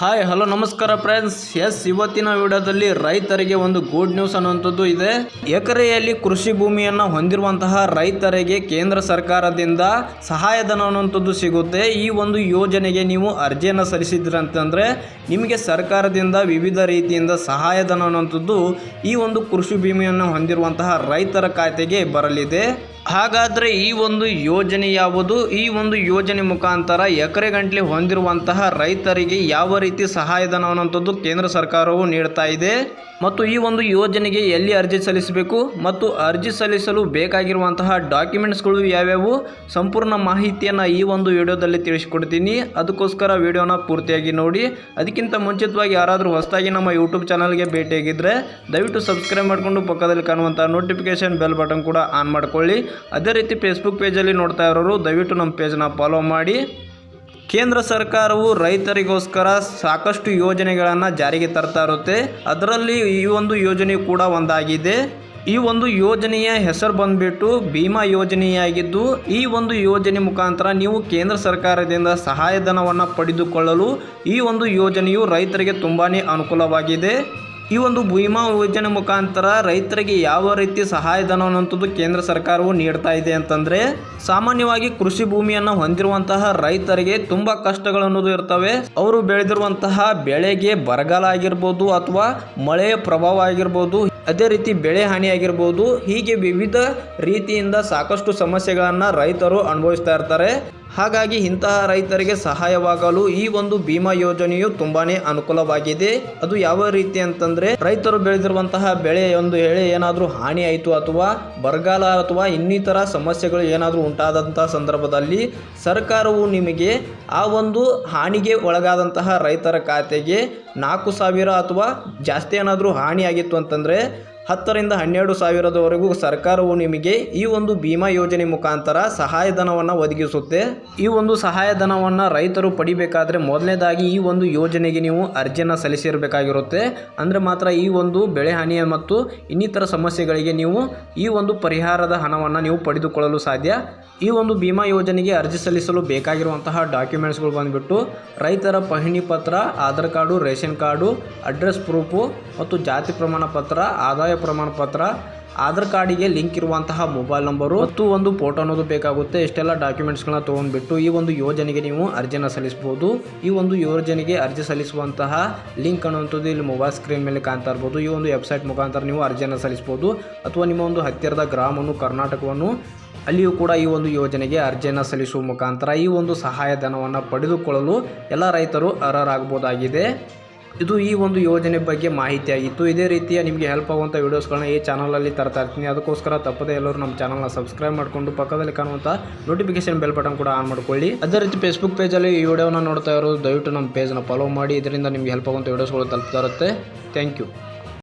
Hi hello ನಮಸ್ಕಾರ friends yes ಇವತ್ತಿನ ವಿಡಿಯೋದಲ್ಲಿ ರೈತರಿಗೆ ಒಂದು ಗುಡ್ ನ್ಯೂಸ್ ಅನ್ನುವಂಥದ್ದು ಇದೆ. ಎಕರೆಯಲ್ಲಿ ಕೃಷಿ ಭೂಮಿಯನ್ನು ಹೊಂದಿರುವಂತಹ ರೈತರಿಗೆ ಕೇಂದ್ರ ಸರ್ಕಾರದಿಂದ ಸಹಾಯಧನ ಅನ್ನುವಂಥದ್ದು ಸಿಗುತ್ತೆ. ಈ ಒಂದು ಯೋಜನೆಗೆ ನೀವು ಅರ್ಜಿಯನ್ನು ಸಲ್ಲಿಸಿದ್ರಂತಂದರೆ ನಿಮಗೆ ಸರ್ಕಾರದಿಂದ ವಿವಿಧ ರೀತಿಯಿಂದ ಸಹಾಯಧನ ಅನ್ನುವಂಥದ್ದು ಈ ಒಂದು ಕೃಷಿ ಭೂಮಿಯನ್ನು ಹೊಂದಿರುವಂತಹ ರೈತರ ಖಾತೆಗೆ ಬರಲಿದೆ. ಹಾಗಾದರೆ ಈ ಒಂದು ಯೋಜನೆ ಯಾವುದು? ಈ ಒಂದು ಯೋಜನೆ ಮುಖಾಂತರ ಎಕರೆ ಗಂಟಲೆ ಹೊಂದಿರುವಂತಹ ರೈತರಿಗೆ ಯಾವ ರೀತಿ ಸಹಾಯಧನ ಅನ್ನುವಂಥದ್ದು ಕೇಂದ್ರ ಸರ್ಕಾರವು ನೀಡ್ತಾ ಇದೆ. ಮತ್ತು ಈ ಒಂದು ಯೋಜನೆಗೆ ಎಲ್ಲಿ ಅರ್ಜಿ ಸಲ್ಲಿಸಬೇಕು? ಮತ್ತು ಅರ್ಜಿ ಸಲ್ಲಿಸಲು ಬೇಕಾಗಿರುವಂತಹ ಡಾಕ್ಯುಮೆಂಟ್ಸ್ಗಳು ಯಾವ್ಯಾವು? ಸಂಪೂರ್ಣ ಮಾಹಿತಿಯನ್ನು ಈ ಒಂದು ವಿಡಿಯೋದಲ್ಲಿ ತಿಳಿಸ್ಕೊಡ್ತೀನಿ. ಅದಕ್ಕೋಸ್ಕರ ವಿಡಿಯೋನ ಪೂರ್ತಿಯಾಗಿ ನೋಡಿ. ಅದಕ್ಕಿಂತ ಮುಂಚಿತವಾಗಿ ಯಾರಾದರೂ ಹೊಸದಾಗಿ ನಮ್ಮ ಯೂಟ್ಯೂಬ್ ಚಾನಲ್ಗೆ ಭೇಟಿಯಾಗಿದ್ದರೆ ದಯವಿಟ್ಟು ಸಬ್ಸ್ಕ್ರೈಬ್ ಮಾಡಿಕೊಂಡು ಪಕ್ಕದಲ್ಲಿ ಕಾಣುವಂಥ ನೋಟಿಫಿಕೇಷನ್ ಬೆಲ್ ಬಟನ್ ಕೂಡ ಆನ್ ಮಾಡ್ಕೊಳ್ಳಿ. ಅದೇ ರೀತಿ ಫೇಸ್ಬುಕ್ ಪೇಜಲ್ಲಿ ನೋಡ್ತಾ ಇರೋರು, ದಯವಿಟ್ಟು ನಮ್ಮ ಪೇಜ್ನ ಫಾಲೋ ಮಾಡಿ. ಕೇಂದ್ರ ಸರ್ಕಾರವು ರೈತರಿಗೋಸ್ಕರ ಸಾಕಷ್ಟು ಯೋಜನೆಗಳನ್ನು ಜಾರಿಗೆ ತರ್ತಾ ಇರುತ್ತೆ. ಅದರಲ್ಲಿ ಈ ಒಂದು ಯೋಜನೆ ಕೂಡ ಒಂದಾಗಿದೆ. ಈ ಒಂದು ಯೋಜನೆಯ ಹೆಸರು ಬಂದ್ಬಿಟ್ಟು ಭೀಮಾ ಯೋಜನೆಯಾಗಿದ್ದು, ಈ ಒಂದು ಯೋಜನೆ ಮುಖಾಂತರ ನೀವು ಕೇಂದ್ರ ಸರ್ಕಾರದಿಂದ ಸಹಾಯಧನವನ್ನು ಪಡೆದುಕೊಳ್ಳಲು ಈ ಒಂದು ಯೋಜನೆಯು ರೈತರಿಗೆ ತುಂಬಾ ಅನುಕೂಲವಾಗಿದೆ. ಈ ಒಂದು ಭೀಮಾ ಯೋಜನೆ ಮುಖಾಂತರ ರೈತರಿಗೆ ಯಾವ ರೀತಿ ಸಹಾಯಧನ ಅನ್ನುವಂಥದ್ದು ಕೇಂದ್ರ ಸರ್ಕಾರವು ನೀಡ್ತಾ ಇದೆ ಅಂತಂದರೆ, ಸಾಮಾನ್ಯವಾಗಿ ಕೃಷಿ ಭೂಮಿಯನ್ನು ಹೊಂದಿರುವಂತಹ ರೈತರಿಗೆ ತುಂಬ ಕಷ್ಟಗಳು ಅನ್ನೋದು ಇರ್ತವೆ. ಅವರು ಬೆಳೆದಿರುವಂತಹ ಬೆಳೆಗೆ ಬರಗಾಲ ಆಗಿರ್ಬೋದು ಅಥವಾ ಮಳೆಯ ಪ್ರಭಾವ ಆಗಿರ್ಬೋದು, ಅದೇ ರೀತಿ ಬೆಳೆ ಹಾನಿ ಆಗಿರ್ಬೋದು, ಹೀಗೆ ವಿವಿಧ ರೀತಿಯಿಂದ ಸಾಕಷ್ಟು ಸಮಸ್ಯೆಗಳನ್ನು ರೈತರು ಅನುಭವಿಸ್ತಾ ಇರ್ತಾರೆ. ಹಾಗಾಗಿ ಇಂತಹ ರೈತರಿಗೆ ಸಹಾಯವಾಗಲು ಈ ಒಂದು ಬಿಮಾ ಯೋಜನೆಯು ತುಂಬಾನೇ ಅನುಕೂಲವಾಗಿದೆ. ಅದು ಯಾವ ರೀತಿ ಅಂತಂದ್ರೆ ರೈತರು ಬೆಳೆದಿರುವಂತಹ ಬೆಳೆ ಒಂದು ಹೇಳಿ ಏನಾದರೂ ಹಾನಿ ಆಯಿತು ಅಥವಾ ಬರಗಾಲ ಅಥವಾ ಇನ್ನಿತರ ಸಮಸ್ಯೆಗಳು ಏನಾದರೂ ಉಂಟಾದಂತಹ ಸಂದರ್ಭದಲ್ಲಿ ಸರ್ಕಾರವು ನಿಮಗೆ ಆ ಒಂದು ಹಾನಿಗೆ ಒಳಗಾದಂತಹ ರೈತರ ಖಾತೆಗೆ ನಾಲ್ಕು ಸಾವಿರ ಅಥವಾ ಜಾಸ್ತಿ ಏನಾದರೂ ಹಾನಿಯಾಗಿತ್ತು ಅಂತಂದರೆ ಹತ್ತರಿಂದ ಹನ್ನೆರಡು ಸಾವಿರದವರೆಗೂ ಸರ್ಕಾರವು ನಿಮಗೆ ಈ ಒಂದು ಬೀಮಾ ಯೋಜನೆ ಮುಖಾಂತರ ಸಹಾಯಧನವನ್ನು ಒದಗಿಸುತ್ತೆ. ಈ ಒಂದು ಸಹಾಯಧನವನ್ನು ರೈತರು ಪಡಿಬೇಕಾದರೆ ಮೊದಲನೇದಾಗಿ ಈ ಒಂದು ಯೋಜನೆಗೆ ನೀವು ಅರ್ಜಿಯನ್ನು ಸಲ್ಲಿಸಿರಬೇಕಾಗಿರುತ್ತೆ. ಅಂದರೆ ಮಾತ್ರ ಈ ಒಂದು ಬೆಳೆ ಹಾನಿಯ ಮತ್ತು ಇನ್ನಿತರ ಸಮಸ್ಯೆಗಳಿಗೆ ನೀವು ಈ ಒಂದು ಪರಿಹಾರದ ಹಣವನ್ನು ನೀವು ಪಡೆದುಕೊಳ್ಳಲು ಸಾಧ್ಯ. ಈ ಒಂದು ಭೀಮಾ ಯೋಜನೆಗೆ ಅರ್ಜಿ ಸಲ್ಲಿಸಲು ಬೇಕಾಗಿರುವಂತಹ ಡಾಕ್ಯುಮೆಂಟ್ಸ್ಗಳು ಬಂದುಬಿಟ್ಟು ರೈತರ ಪಹಣಿ ಪತ್ರ, Aadhaar card, ration card, address proof ಮತ್ತು ಜಾತಿ ಪ್ರಮಾಣ ಪತ್ರ, ಆದಾಯ ಪ್ರಮಾಣ ಪತ್ರ, ಆಧಾರ್ ಕಾರ್ಡಿಗೆ ಲಿಂಕ್ ಇರುವಂತಹ ಮೊಬೈಲ್ ನಂಬರು ಮತ್ತು ಒಂದು ಫೋಟೋ ಅನ್ನೋದು ಬೇಕಾಗುತ್ತೆ. ಇಷ್ಟೆಲ್ಲ ಡಾಕ್ಯುಮೆಂಟ್ಸ್ಗಳನ್ನ ತೊಗೊಂಡ್ಬಿಟ್ಟು ಈ ಒಂದು ಯೋಜನೆಗೆ ನೀವು ಅರ್ಜಿಯನ್ನು ಸಲ್ಲಿಸಬಹುದು ಈ ಒಂದು ಯೋಜನೆಗೆ ಅರ್ಜಿ ಸಲ್ಲಿಸುವಂತಹ ಲಿಂಕ್ ಅನ್ನುವಂಥದ್ದು ಇಲ್ಲಿ ಮೊಬೈಲ್ ಸ್ಕ್ರೀನ್ ಮೇಲೆ ಕಾಣ್ತಾ ಇರ್ಬೋದು. ಈ ಒಂದು ವೆಬ್ಸೈಟ್ ಮುಖಾಂತರ ನೀವು ಅರ್ಜಿಯನ್ನು ಸಲ್ಲಿಸಬಹುದು ಅಥವಾ ನಿಮ್ಮ ಒಂದು ಹತ್ತಿರದ ಗ್ರಾಮವನ್ನು, ಕರ್ನಾಟಕವನ್ನು ಅಲ್ಲಿಯೂ ಕೂಡ ಈ ಒಂದು ಯೋಜನೆಗೆ ಅರ್ಜಿಯನ್ನು ಸಲ್ಲಿಸುವ ಮುಖಾಂತರ ಈ ಒಂದು ಸಹಾಯಧನವನ್ನು ಪಡೆದುಕೊಳ್ಳಲು ಎಲ್ಲ ರೈತರು ಅರ್ಹರಾಗಬಹುದಾಗಿದೆ. ಇದು ಈ ಒಂದು ಯೋಜನೆ ಬಗ್ಗೆ ಮಾಹಿತಿಯಾಗಿತ್ತು. ಇದೇ ರೀತಿಯ ನಿಮಗೆ ಹೆಲ್ಪ್ ಆಗುವಂಥ ವೀಡಿಯೋಸ್ಗಳನ್ನ ಈ ಚಾನಲಲ್ಲಿ ತರ್ತಾ ಇರ್ತೀನಿ. ಅದಕ್ಕೋಸ್ಕರ ತಪ್ಪದೇ ಎಲ್ಲರೂ ನಮ್ಮ ಚಾನಲ್ನ ಸಬ್ಸ್ಕ್ರೈಬ್ ಮಾಡಿಕೊಂಡು ಪಕ್ಕದಲ್ಲಿ ಕಾಣುವಂಥ ನೋಟಿಫಿಕೇಶನ್ ಬೆಲ್ ಬಟನ್ ಕೂಡ ಆನ್ ಮಾಡ್ಕೊಳ್ಳಿ. ಅದೇ ರೀತಿ ಫೇಸ್ಬುಕ್ ಪೇಜಲ್ಲಿ ಈ ವಿಡಿಯೋನ ನೋಡ್ತಾ ಇರೋದು ದಯವಿಟ್ಟು ನಮ್ಮ ಪೇಜ್ನ ಫಾಲೋ ಮಾಡಿ. ಇದರಿಂದ ನಿಮಗೆ ಹೆಲ್ಪ್ ಆಗುವಂಥ ವೀಡಿಯೋಸ್ಗಳು ತಲುಪ್ತಾ ಇರುತ್ತೆ. Thank you